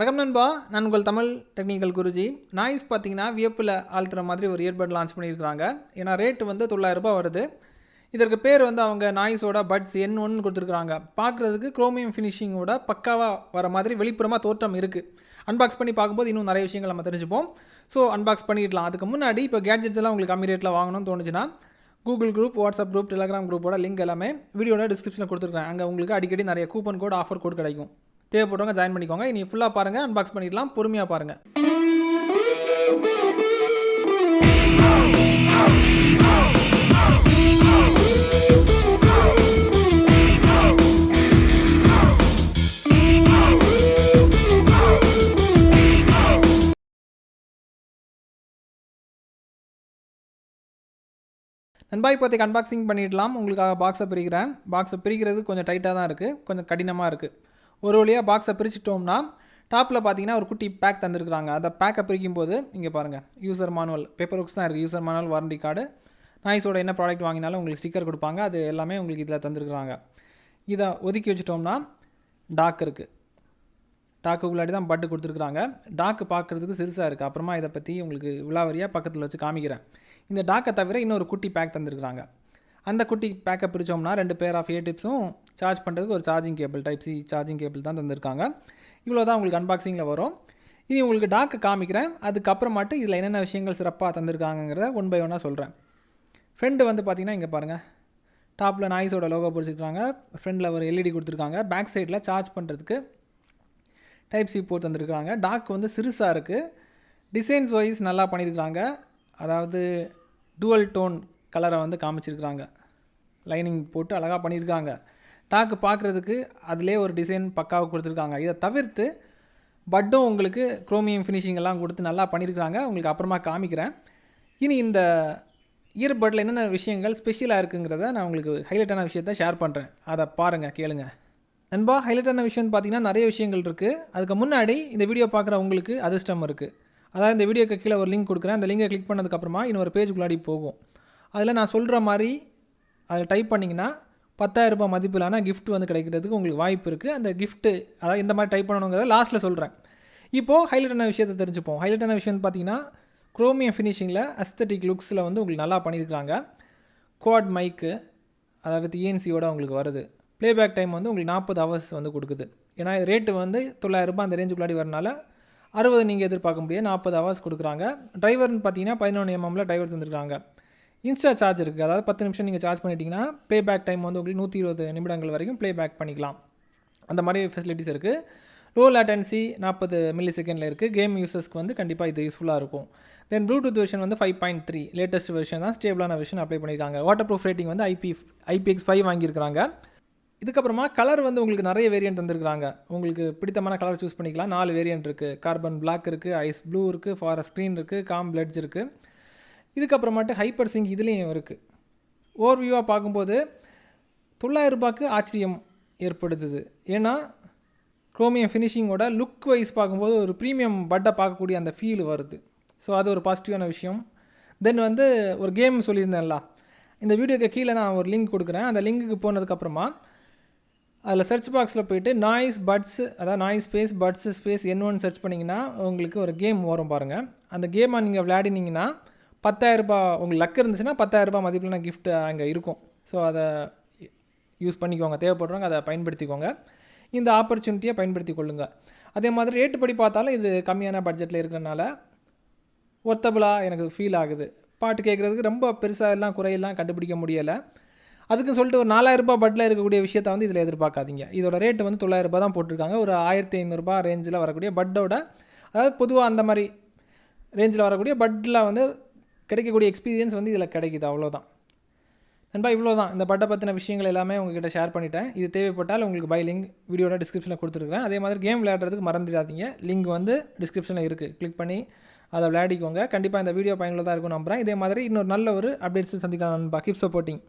வணக்கம் நண்பா. நான் உங்கள் தமிழ் டெக்னிக்கல் குருஜி. நாய்ஸ் பார்த்தீங்கன்னா வியப்பில் ஆழ்த்துற மாதிரி ஒரு இயர்பட் லான்ச் பண்ணியிருக்கிறாங்க. ஏன்னா ரேட்டு வந்து தொள்ளாயிரம் ரூபாய் வருது. இதற்கு பேர் வந்து அவங்க நாய்ஸோட பட்ஸ் என் ஒன்று கொடுத்துருக்குறாங்க. பார்க்குறதுக்கு குரோமியம் ஃபினிஷிங்கோட பக்காவாக வர மாதிரி வெளிப்புறமாக தோற்றம் இருக்குது அன்பாக்ஸ் பண்ணி பார்க்கும்போது இன்னும் நிறைய விஷயங்கள் நம்ம தெரிஞ்சுப்போம். ஸோ அன்பாக்ஸ் பண்ணிடலாம். அதுக்கு முன்னாடி இப்போ கேட்ஜெட்ஸ் எல்லாம் உங்களுக்கு கம்மி ரேட்டில் வாங்கணும்னு தோணுச்சுன்னா Google group WhatsApp group Telegram குரூப்போட லிங்க் எல்லாமே வீடியோட டிஸ்கிரிப்ஷனில் கொடுத்துருக்கேன் அங்கே உங்களுக்கு அடிக்கடி நிறைய கூப்பன் கோட் ஆஃபர் கோட் கிடைக்கும். தேவைப்படுறவங்க ஜாயின் பண்ணிக்கோங்க. இனி ஃபுல்லாக பாருங்கள் அன்பாக்ஸ் பண்ணிடலாம். பொறுமையாக பாருங்கள் நண்பா இப்போதைக்கு அன்பாக்சிங் பண்ணிடலாம். உங்களுக்காக பாக்ஸை பிரிக்கிறேன். பாக்ஸை பிரிக்கிறது கொஞ்சம் டைட்டாக தான் இருக்குது கொஞ்சம் கடினமாக இருக்குது ஒரு வழியாக பாக்ஸை பிரிச்சிட்டோம்னா டாப்பில் பார்த்தீங்கன்னா ஒரு குட்டி பேக் தந்துருக்குறாங்க. அந்த பேக்கை பிரிக்கும் போது இங்கே பாருங்கள் யூசர் மானுவல் பேப்பர் ஒர்க்ஸ் தான் இருக்குது யூசர் மானுவல் வாரண்டி கார்டு நாய்ஸோட என்ன ப்ராடக்ட் வாங்கினாலும் உங்களுக்கு ஸ்டிக்கர் கொடுப்பாங்க. அது எல்லாமே உங்களுக்கு இதில் தந்திருக்கிறாங்க. இதை ஒதுக்கி வச்சிட்டோம்னா டாக் இருக்குது டாக்கு உள்ளாடி தான் பட்டு கொடுத்துருக்குறாங்க. டாக்கு பார்க்குறதுக்கு சிறுசாக இருக்குது அப்புறமா இதை பற்றி உங்களுக்கு விழாவரியாக பக்கத்தில் வச்சு காமிக்கிறேன். இந்த டாக்கை தவிர இன்னொரு குட்டி பேக் தந்துருக்குறாங்க. அந்த குட்டி பேக்கை பிரித்தோம்னா ரெண்டு பேர் ஆஃப் ஏ டிப்ஸும் சார்ஜ் பண்ணுறதுக்கு ஒரு charging cable type C charging cable தான் தந்திருக்காங்க. இவ்வளோ தான் உங்களுக்கு அன்பாக்சிங்கில் வரும். இனி உங்களுக்கு டாக்கு காமிக்கிறேன். அதுக்கப்புறமாட்டு இதில் என்னென்ன விஷயங்கள் சிறப்பாக தந்திருக்காங்கிறத ஒன் பை ஒன்னாக சொல்கிறேன் ஃப்ரெண்டு வந்து பார்த்தீங்கன்னா இங்கே பாருங்கள் டாப்பில் நாய்ஸோட லோகோ பிடிச்சிருக்காங்க. ஃப்ரெண்டில் ஒரு எல்இடி கொடுத்துருக்காங்க. பேக் சைடில் சார்ஜ் பண்ணுறதுக்கு டைப் சி போர்ட் தந்திருக்காங்க. டாக் வந்து சிறுசாக இருக்குது டிசைன்ஸ் வைஸ் நல்லா பண்ணியிருக்காங்க அதாவது டுவல் டோன் கலரை வந்து காமிச்சிருக்கிறாங்க லைனிங் போட்டு அழகாக பண்ணியிருக்காங்க டாக்கு பார்க்குறதுக்கு அதிலே ஒரு டிசைன் பக்காவாக கொடுத்துருக்காங்க. இதை தவிர்த்து பட்டும் உங்களுக்கு குரோமியம் ஃபினிஷிங் எல்லாம் கொடுத்து நல்லா பண்ணியிருக்கிறாங்க. உங்களுக்கு அப்புறமா காமிக்கிறேன். இனி இந்த இயர்பட்டில் என்னென்ன விஷயங்கள் ஸ்பெஷலாக இருக்குங்கிறத நான் உங்களுக்கு ஹைலைட்டான விஷயத்த ஷேர் பண்ணுறேன் அதை பாருங்கள் கேளுங்க. நண்பா ஹைலைட்டான விஷயம்னு பார்த்தீங்கன்னா நிறைய விஷயங்கள் இருக்குது அதுக்கு முன்னாடி இந்த வீடியோ பார்க்குற உங்களுக்கு அதிர்ஷ்டம் இருக்குது அதாவது இந்த வீடியோக்கு கீழே ஒரு லிங்க் கொடுக்குறேன். அந்த லிங்கை கிளிக் பண்ணதுக்கப்புறமா இன்னொரு பேஜுக்குள்ளாடி போகும். அதில் நான் சொல்கிற மாதிரி அதில் டைப் பண்ணிங்கன்னா பத்தாயிரம் ரூபாய் மதிப்பிலான கிஃப்ட் வந்து கிடைக்கிறதுக்கு உங்களுக்கு வாய்ப்பு இருக்குது அந்த கிஃப்ட்டு அதாவது இந்த மாதிரி டைப் பண்ணணுங்கிறத லாஸ்ட்டில் சொல்கிறேன் இப்போது ஹைலைட்டான விஷயத்தை தெரிஞ்சுப்போம். ஹைலைட்டான விஷயம் பார்த்தீங்கன்னா குரோமியம் ஃபினிஷிங்கில் அஸ்தட்டிக் லுக்ஸில் வந்து உங்களுக்கு நல்லா பண்ணியிருக்கிறாங்க. குவாட் மைக்கு அதாவது இஎன்சியோட உங்களுக்கு வருது. ப்ளேபேக் டைம் வந்து உங்களுக்கு நாற்பது ஹவர்ஸ் வந்து கொடுக்குது. ஏன்னா ரேட்டு வந்து தொள்ளாயிரம் ரூபாய் அந்த ரேஞ்சுக்குள்ளாடி வரனால அறுபது நீங்கள் எதிர்பார்க்க முடியாது. நாற்பது ஹவர்ஸ் கொடுக்குறாங்க. டிரைவர்னு பார்த்தீங்கன்னா பதினொன்று எம்எம்ல டிரைவர் தந்திருக்காங்க. இன்ஸ்டா சார்ஜ் இருக்குது அதாவது பத்து நிமிஷம் நீங்கள் சார்ஜ் பண்ணிட்டீங்கன்னா ப்ளே பேக் டைம் வந்து உங்களுக்கு நூற்றி இருபது நிமிடங்கள் வரைக்கும் ப்ளே பேக் பண்ணிக்கலாம். அந்த மாதிரி ஃபெசிலிட்டிஸ் இருக்குது லோ லேட்டன்சி நாற்பது மில்லி செகண்டில் இருக்குது கேம் யூசர்ஸ்க்கு வந்து கண்டிப்பாக இது யூஸ்ஃபுல்லாக இருக்கும். தென் ப்ளூடூத் வெர்ஷன் வந்து five point three latest version தான் ஸ்டேபிளான வெர்ஷன் அப்ளை பண்ணியிருக்காங்க வாட்டர் ப்ரூஃப் ரேட்டிங் வந்து ஐபி ஐபிஎக்ஸ் ஃபைவ் வாங்கியிருக்காங்க இதுக்கப்புறமா கலர் வந்து உங்களுக்கு நிறைய வேரியன்ட் தந்திருக்காங்க உங்களுக்கு பிடித்தமான கலர் சூஸ் பண்ணிக்கலாம். நாலு வேரியன்ட் இருக்குது கார்பன் பிளாக் இருக்குது ஐஸ் ப்ளூ இருக்குது ஃபாரஸ்ட் ஸ்க்ரீன் இருக்குது காம் பிளட்ஸ் இருக்குது இதுக்கப்புறமாட்டு ஹைப்பர் சிங் இதுலேயும் இருக்குது ஓவர்வியூவாக பார்க்கும்போது தொள்ளாயிரம் ரூபாய்க்கு ஆச்சரியம் ஏற்படுத்துது. ஏன்னா குரோமியம் ஃபினிஷிங்கோட லுக் வைஸ் பார்க்கும்போது ஒரு ப்ரீமியம் பட்டை பார்க்கக்கூடிய அந்த ஃபீல் வருது. ஸோ அது ஒரு பாசிட்டிவான விஷயம். தென் வந்து ஒரு கேம் சொல்லியிருந்தேன்ல. இந்த வீடியோக்கு கீழே நான் ஒரு லிங்க் கொடுக்குறேன். அந்த லிங்க்குக்கு போனதுக்கப்புறமா அதில் சர்ச் பாக்ஸில் போயிட்டு நாய்ஸ் பட்ஸ் அதாவது நாய்ஸ் ஸ்பேஸ் பட்ஸ் ஸ்பேஸ் என்ன ஒன் சர்ச் பண்ணிங்கன்னா உங்களுக்கு ஒரு கேம் வரும் பாருங்கள் அந்த கேமை நீங்கள் விளையாடினீங்கன்னா பத்தாயிரரூபா உங்களுக்கு லக் இருந்துச்சுன்னா பத்தாயிரரூபா மதிப்பிலான கிஃப்ட்டு அங்கே இருக்கும். ஸோ அதை யூஸ் பண்ணிக்கோங்க. தேவைப்படுறவங்க அதை பயன்படுத்திக்கோங்க. இந்த ஆப்பர்ச்சுனிட்டியை பயன்படுத்தி கொள்ளுங்க. அதே மாதிரி ரேட்டு படி பார்த்தாலும் இது கம்மியான பட்ஜெட்டில் இருக்கிறனால ஒர்த்தபுளாக எனக்கு ஃபீல் ஆகுது. பாட்டு கேட்குறதுக்கு ரொம்ப பெருசாக எல்லாம் குறையெல்லாம் கண்டுபிடிக்க முடியலை. அதுக்கு சொல்லிட்டு ஒரு நாலாயிரரூபா பட்டில் இருக்கக்கூடிய விஷயத்தை வந்து இதில் எதிர்பார்க்காதீங்க. இதோட ரேட்டு வந்து தொள்ளாயிரம் ரூபாய் தான் போட்டிருக்காங்க. ஒரு ஆயிரத்தி ஐநூறுரூபா ரேஞ்சில் வரக்கூடிய பட்டோட அதாவது பொதுவாக அந்த மாதிரி ரேஞ்சில் வரக்கூடிய பட்டில் வந்து கிடைக்கக்கூடிய எக்ஸ்பீரியன்ஸ் வந்து இதில் கிடைக்குது அவ்வளோதான் நண்பா இவ்வளோ தான் இந்த பட்டை பற்றின விஷயங்கள் எல்லாமே உங்ககிட்ட ஷேர் பண்ணிட்டேன். இது தேவைப்பட்டால் உங்களுக்கு பை லிங்க் வீடியோட டிஸ்கிரிப்ஷனில் கொடுத்துருக்கேன் அதே மாதிரி கேம் விளையாடுறதுக்கு மறந்துடாதீங்க. லிங்க் வந்து டிஸ்கிரிப்ஷனில் இருக்குது கிளிக் பண்ணி அதை விளையாடிக்கோங்க. கண்டிப்பாக இந்த வீடியோ பயனுள்ளதாக இருக்கும் நம்புறேன். இதே மாதிரி இன்னொரு நல்ல ஒரு அப்டேட்ஸ் சந்திக்கலாம் நண்பா. Keep supporting